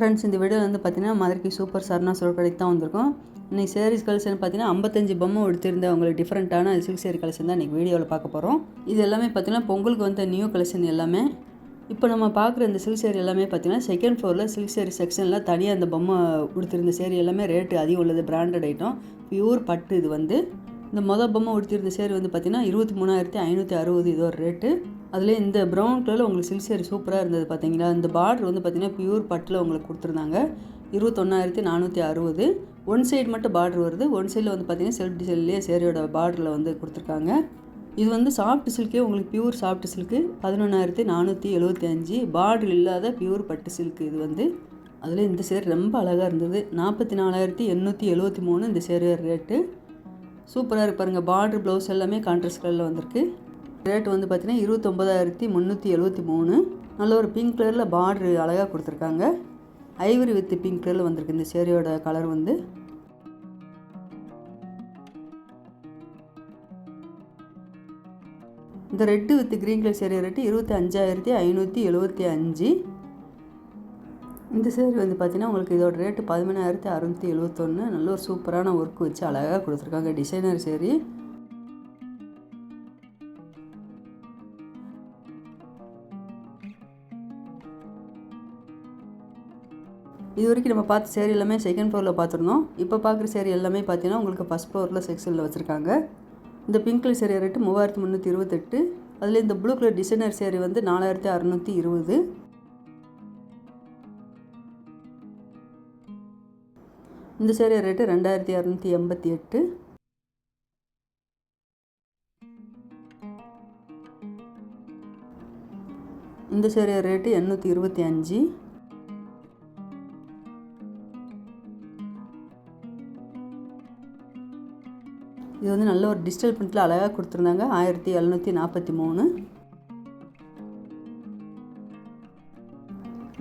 Friends இந்த video வந்து பார்த்தீங்கன்னா மதுரைக்கு சூப்பர் சரணா சோல் தான் வந்திருக்கும். இன்னைக்கு சேரீஸ் கலெக்ஷன் பார்த்தீங்கன்னா ஐம்பத்தஞ்சு பொம்மை எடுத்திருந்த உங்களுக்கு டிஃப்ரெண்ட்டான சில்க் சேரீ கலெக்ஷன் தான் இன்றைக்கி வீடியோவில் பார்க்க போகிறோம் இது எல்லாமே பார்த்தீங்கன்னா பொங்கலுக்கு வந்த நியூ கலெக்ஷன் எல்லாமே. இப்போ நம்ம பார்க்குற இந்த சில்க் சேரீ எல்லாமே பார்த்தீங்கன்னா செகண்ட் ஃப்ளோரில் சில்க் சேரீ செக்ஷனில் தனியாக அந்த பொம்மை உடுத்திருந்த சேரீ எல்லாமே ரேட்டு அதிகம் உள்ளது பிராண்டட் ஐட்டம் பியூர் பட்டு இது வந்து. இந்த மொதல் பொம்மை உடுத்திருந்த சேரீ வந்து பார்த்தீங்கன்னா இருபத்தி மூணாயிரத்தி ஐநூற்றி அறுபது இது ஒரு ரேட்டு அதுலேயே இந்த ப்ரௌன் கலரில் உங்களுக்கு சில்க் சேரீ சூப்பராக இருந்தது பார்த்தீங்களா இந்த பார்டர் வந்து பார்த்தீங்கன்னா பியூர் பட்டில் உங்களுக்கு கொடுத்துருந்தாங்க. இருபத்தொன்னாயிரத்தி நானூற்றி அறுபது. ஒன் சைடு மட்டும் பார்டர் வருது. ஒன் சைடில் வந்து பார்த்தீங்கன்னா செல்ஃப் டிசைன்லேயே சேரீயோட பார்டரில் வந்து கொடுத்துருக்காங்க. இது வந்து சாஃப்ட் சில்கே உங்களுக்கு பியூர் சாஃப்ட் சில்க்கு பதினொன்றாயிரத்தி நானூற்றி எழுபத்தி அஞ்சு. பார்டர் இல்லாத பியூர் பட்டு சில்க் இது வந்து. அதில் இந்த சேர் ரொம்ப அழகாக இருந்தது. நாற்பத்தி நாலாயிரத்தி எண்ணூற்றி எழுபத்தி மூணு இந்த சேரீயோட ரேட்டு சூப்பராக இருப்பாருங்க பார்டர் ப்ளவுஸ் எல்லாமே கான்ட்ராஸ்ட் கலரில் வந்திருக்கு. ரேட் வந்து பார்த்திங்கன்னா இருபத்தொம்பதாயிரத்தி முந்நூற்றி எழுபத்தி மூணு. நல்ல ஒரு பிங்க் கலரில் பார்டர் அழகாக கொடுத்துருக்காங்க. ஐவரி வித் பிங்க் கலரில் வந்திருக்கு இந்த சேரியோட கலர் வந்து. இந்த red with green colour sari rate இருபத்தி அஞ்சாயிரத்தி ஐநூற்றி எழுபத்தி அஞ்சு. இந்த சேரீ வந்து பார்த்திங்கன்னா உங்களுக்கு இதோட ரேட்டு பதிமூணாயிரத்தி அறுநூற்றி எழுபத்தொன்று நல்ல ஒரு சூப்பரான ஒர்க் வச்சு அழகாக கொடுத்துருக்காங்க டிசைனர் சேரீ இது வரைக்கும் நம்ம பார்த்த சேரீ எல்லாமே செகண்ட் ஃப்ளோரில் பார்த்துருந்தோம். இப்போ பார்க்குற சேரீ எல்லாமே பார்த்தீங்கன்னா உங்களுக்கு ஃபஸ்ட் ஃப்ளோரில் செக்ஷனில் வச்சுருக்காங்க. இந்த பிங்க் கலர் சேரீ ரேட்டு மூவாயிரத்தி முந்நூற்றி இருபத்தெட்டு. அதில் இந்த ப்ளூ கலர் டிசைனர் சேரீ வந்து நாலாயிரத்தி அறநூற்றி இருபது. இந்த சேரீ ரேட்டு ரெண்டாயிரத்தி இரநூத்தி எண்பத்தி எட்டு இந்த சேரீ ரேட்டு எண்ணூற்றி இருபத்தி அஞ்சு. இது வந்து நல்ல ஒரு டிஜிட்டல் பிரிண்டில் அழகாக கொடுத்துருந்தாங்க. ஆயிரத்தி எழுநூற்றி நாற்பத்தி மூணு.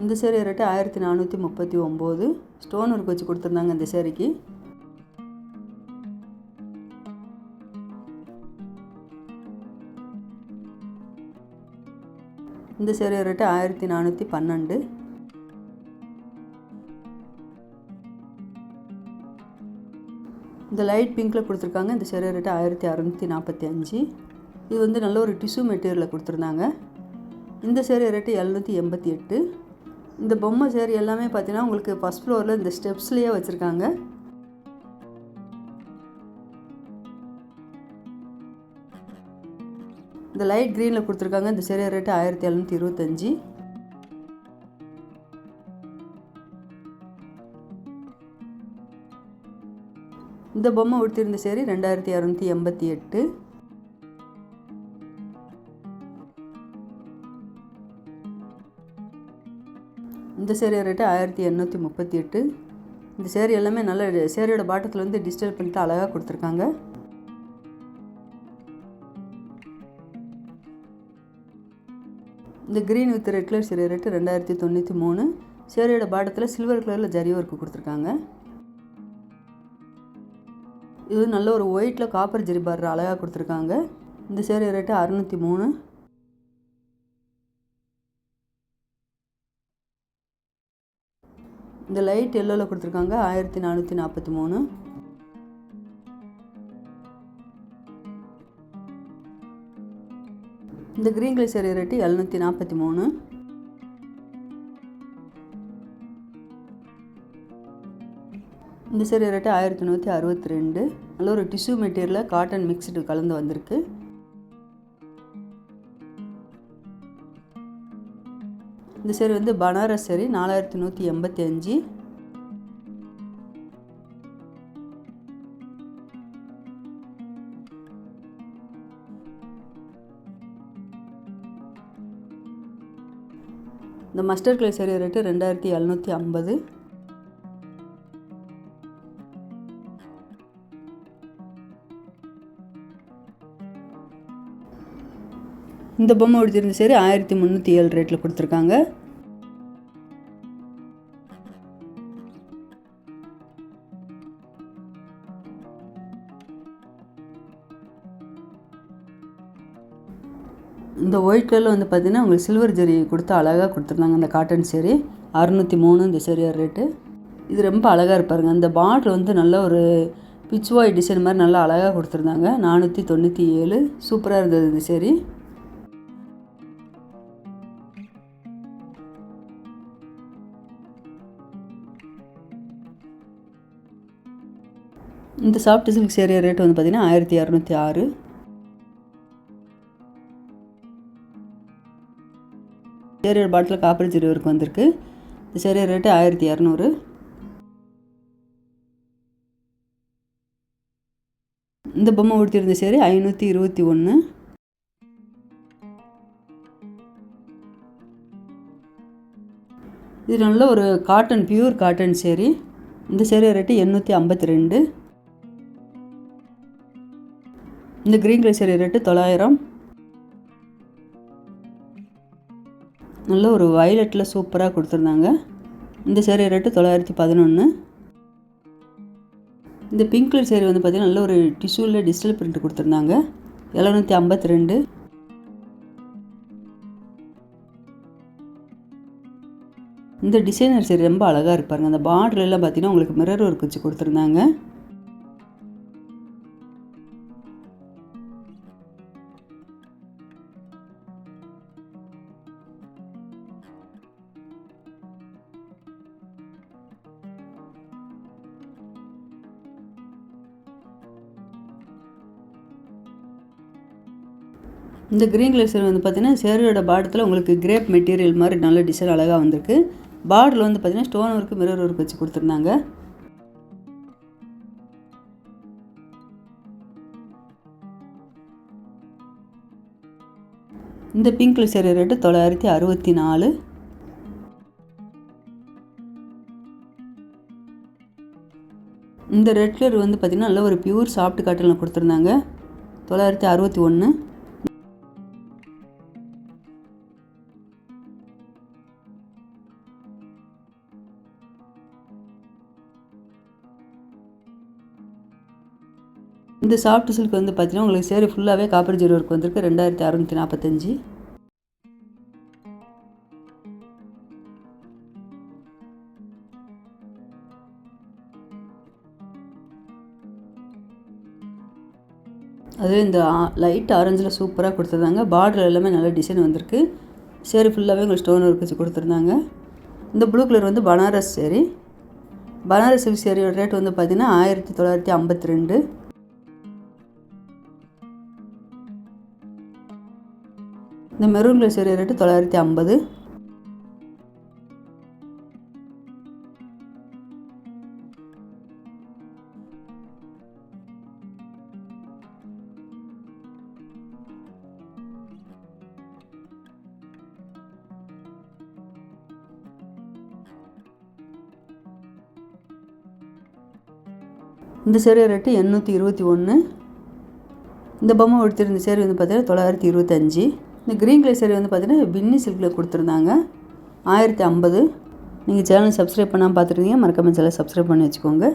இந்த சேரீ ரேட்டு ஆயிரத்தி நானூற்றி முப்பத்தி ஒம்பது. ஸ்டோன் ஒர்க் வச்சு கொடுத்துருந்தாங்க இந்த சேரீக்கு இந்த சேரீ ரேட்டு ஆயிரத்தி நானூற்றி பன்னெண்டு. இந்த லைட் பிங்க்கில் கொடுத்துருக்காங்க. இந்த சேரீ ரேட்டு ஆயிரத்தி அறநூற்றி நாற்பத்தி அஞ்சு. இது வந்து நல்ல ஒரு டிஷ்யூ மெட்டீரியலில் கொடுத்துருந்தாங்க. இந்த சேரீ ரேட்டு எழுநூற்றி எண்பத்தி எட்டு. இந்த பொம்மை சேரீ எல்லாமே பார்த்தீங்கன்னா உங்களுக்கு ஃபஸ்ட் ஃப்ளோரில் இந்த ஸ்டெப்ஸ்லேயே வச்சுருக்காங்க. இந்த லைட் க்ரீனில் கொடுத்துருக்காங்க. இந்த சேரீ ரேட்டு ஆயிரத்தி எழுநூற்றி இருபத்தஞ்சி இந்த பொம்மை உடுத்திருந்த சேரீ ரெண்டாயிரத்தி இரநூத்தி எண்பத்தி எட்டு. இந்த சேரீ ரேட்டு ஆயிரத்தி எண்ணூற்றி முப்பத்தி எட்டு. இந்த சேரீ எல்லாமே நல்ல சேரீயோட பாட்டத்தில் வந்து டிஜிட்டல் பண்ணிட்டு அழகாக கொடுத்துருக்காங்க. இந்த green with red colour sari rate ரெண்டாயிரத்தி தொண்ணூற்றி மூணு. சேரீயோட பாட்டத்தில் சில்வர் கலரில் ஜரி ஒர்க்கு கொடுத்துருக்காங்க. இது நல்ல ஒரு ஒயிட்டில் காப்பர் ஜெரி பார்டர் அழகாக கொடுத்துருக்காங்க. இந்த சேரீ ரேட்டு அறுநூற்றி மூணு. இந்த லைட் எல்லோவில் கொடுத்துருக்காங்க ஆயிரத்தி நானூற்றி நாற்பத்தி மூணு. இந்த க்ரீன் கலர் சேரீ ரேட்டு எழுநூற்றி நாற்பத்தி மூணு. இந்த சேரீ ரேட்டு ஆயிரத்தி நூற்றி அறுபத்தி ரெண்டு நல்ல ஒரு டிஷ்யூ மெட்டீரியலில் காட்டன் மிக்ஸ்டு கலந்து வந்திருக்கு. இந்த சேரீ வந்து பனாரஸ் சேரீ நாலாயிரத்தி நூற்றி எண்பத்தி அஞ்சு. இந்த மஸ்டர் கலர் சேரீ ரேட்டு ரெண்டாயிரத்தி எழுநூற்றி ஐம்பது. இந்த பொம்மை உடுத்திருந்த சரி ஆயிரத்தி முந்நூற்றி ஏழு ரேட்டில் கொடுத்துருக்காங்க. இந்த ஒயிட் கலரில் வந்து பார்த்தீங்கன்னா உங்களுக்கு சில்வர் ஜெரி கொடுத்து அழகாக கொடுத்துருந்தாங்க அந்த காட்டன் சேரீ. அறநூற்றி மூணு இந்த சேரீயோட ரேட்டு இது ரொம்ப அழகாக இருப்பாருங்க அந்த பாட்டில் வந்து நல்ல ஒரு பிச்சுவாய் டிசைன் மாதிரி நல்லா அழகாக கொடுத்துருந்தாங்க. நானூற்றி தொண்ணூற்றி ஏழு. சூப்பராக இருந்தது இந்த சேரீ. இந்த சாஃப்ட் சில்க் சேரீ ரேட் வந்து பார்த்திங்கன்னா ஆயிரத்தி இரநூத்தி ஆறு. சேரியர் பாட்டில் காப்பர் ஜீரோ வரைக்கும் வந்திருக்கு. இந்த சேரியர் ரேட்டு ஆயிரத்தி இரநூறு இந்த பொம்மை உடுத்திருந்த சேரி ஐநூற்றி இருபத்தி ஒன்று இது நல்ல ஒரு காட்டன் பியூர் காட்டன் சேரீ இந்த சேரீ ரேட்டு எண்ணூற்றி ஐம்பத்தி ரெண்டு. இந்த க்ரீன் கலர் சேரீ ரேட்டு தொள்ளாயிரம். நல்ல ஒரு வயலட்டில் சூப்பராக கொடுத்துருந்தாங்க. இந்த சேரீ ரேட்டு தொள்ளாயிரத்தி பதினொன்று இந்த பிங்க் கலர் சேரீ வந்து பார்த்திங்கன்னா நல்ல ஒரு டிஷ்யூவில் டிஜிட்டல் பிரிண்ட் கொடுத்துருந்தாங்க. எழுநூற்றி ஐம்பத்தி ரெண்டு இந்த டிசைனர் சேரீ ரொம்ப அழகாக இருப்பாருங்க. அந்த பார்டர்லாம் பார்த்தீங்கன்னா உங்களுக்கு மிரர் ஒர்க் வச்சு கொடுத்துருந்தாங்க. இந்த க்ரீன் கலர் சேரீ வந்து பார்த்தீங்கன்னா சேரீயோட பாடத்தில் உங்களுக்கு கிரேப் மெட்டீரியல் மாதிரி நல்ல டிசைன் அழகாக வந்திருக்கு. பார்டரில் வந்து பார்த்தீங்கன்னா ஸ்டோன் ஒர்க்கு மிரர் ஒர்க் வச்சு கொடுத்துருந்தாங்க. இந்த பிங்க் கலர் சேரீ ரேட்டு தொள்ளாயிரத்தி அறுபத்தி நாலு. இந்த ரெட் கலர் வந்து பார்த்திங்கன்னா நல்ல ஒரு பியூர் சாஃப்ட் காட்டனில் கொடுத்துருந்தாங்க. தொள்ளாயிரத்தி அறுபத்தி ஒன்று இந்த சாஃப்ட் சில்க் வந்து பார்த்தீங்கன்னா உங்களுக்கு சேரீ ஃபுல்லாகவே காப்பர் ஜீரோ ஒர்க் வந்திருக்கு. ரெண்டாயிரத்தி அறநூற்றி நாற்பத்தஞ்சு அது இந்த லைட் ஆரஞ்சில் சூப்பராக கொடுத்துருந்தாங்க. பார்டர் எல்லாமே நல்ல டிசைன் வந்திருக்கு. சேரீ ஃபுல்லாகவே உங்களுக்கு ஸ்டோன் ஒர்க் வச்சு கொடுத்துருந்தாங்க. இந்த ப்ளூ கலர் வந்து பனாரஸ் சேரீ. பனாரஸ் சில்க் சேரீயோட ரேட் வந்து பார்த்திங்கன்னா ஆயிரத்தி தொள்ளாயிரத்தி ஐம்பத்தி ரெண்டு. இந்த மெரூன் கலர் சேரீ ரேட்டு தொள்ளாயிரத்தி ஐம்பது. இந்த சேரீ ரேட்டு எண்ணூற்றி இருபத்தி ஒன்று இந்த பொம்மை எடுத்திருந்த சேரீ வந்து பார்த்தீங்கன்னா தொள்ளாயிரத்தி இருபத்தஞ்சி இந்த க்ரீன் கலர் சேரீ வந்து பார்த்தீங்கன்னா பின்னி சில்கில் கொடுத்துருந்தாங்க. ஆயிரத்தி ஐம்பது. நீங்கள் சேனல் சப்ஸ்கிரைப் பண்ணாமல் பார்த்துருந்தீங்க மறக்காமல் சேனல் சப்ஸ்கிரைப் பண்ணி வச்சுக்கோங்க.